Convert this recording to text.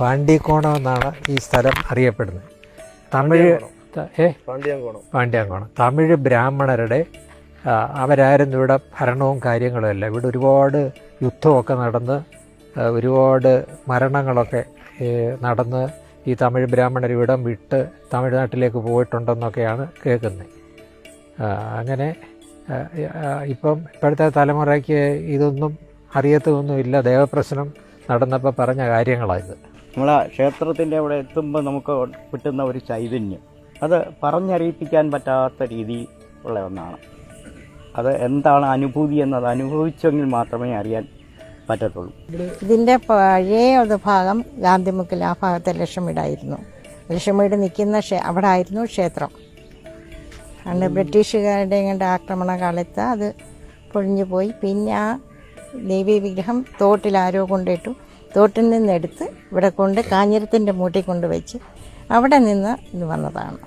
പാണ്ടിക്കോണം എന്നാണ് ഈ സ്ഥലം അറിയപ്പെടുന്നത്. തമിഴ് ഏ? പാണ്ഡ്യാങ്കോണം പാണ്ഡ്യാങ്കോണം തമിഴ് ബ്രാഹ്മണരുടെ അവരായിരുന്നു ഇവിടെ ഭരണവും കാര്യങ്ങളും അല്ല ഇവിടെ ഒരുപാട് യുദ്ധമൊക്കെ നടന്ന് ഒരുപാട് മരണങ്ങളൊക്കെ നടന്ന് ഈ തമിഴ് ബ്രാഹ്മണർ ഇവിടം വിട്ട് തമിഴ്നാട്ടിലേക്ക് പോയിട്ടുണ്ടെന്നൊക്കെയാണ് കേൾക്കുന്നത്. അങ്ങനെ ഇപ്പം ഇപ്പോഴത്തെ തലമുറയ്ക്ക് ഇതൊന്നും അറിയത്തൊന്നുമില്ല. ദേവപ്രശ്നം നടന്നപ്പോൾ പറഞ്ഞ കാര്യങ്ങളാണിത് ആ ക്ഷേത്രത്തിന്റെ അവിടെ എത്തുമ്പോൾ നമുക്ക് കിട്ടുന്ന ഒരു ചൈതന്യം. അത് പറഞ്ഞറിയിപ്പിക്കാൻ പറ്റാത്ത രീതി ഉള്ള ഒന്നാണ്. അത് എന്താണ് അനുഭൂതി എന്നത് അനുഭവിച്ചെങ്കിൽ മാത്രമേ അറിയാൻ പറ്റത്തുള്ളൂ. ഇതിന്റെ പഴയ ഒരു ഭാഗം ഗാന്ധിമുക്കിൽ ആ ഭാഗത്തെ ലക്ഷ്മിടായിരുന്നു. ലക്ഷ്മിയുടെ നിൽക്കുന്ന ക്ഷേ- അവിടെ ആയിരുന്നു ക്ഷേത്രം. അന്ന് ബ്രിട്ടീഷുകാരുടെ ഇങ്ങോട്ട് ആക്രമണ കാലത്ത് അത് പൊളിഞ്ഞു പോയി പിന്നെ ആ ദേവീ വിഗ്രഹം തോട്ടിൽ ആരോ കൊണ്ടിട്ടു തോട്ടിൽ നിന്നെടുത്ത് ഇവിടെ കൊണ്ട് കാഞ്ഞിരത്തിന്റെ മൂട്ടിൽ കൊണ്ട് വെച്ച് അവിടെ നിന്ന് ഇത് വന്നതാണ്.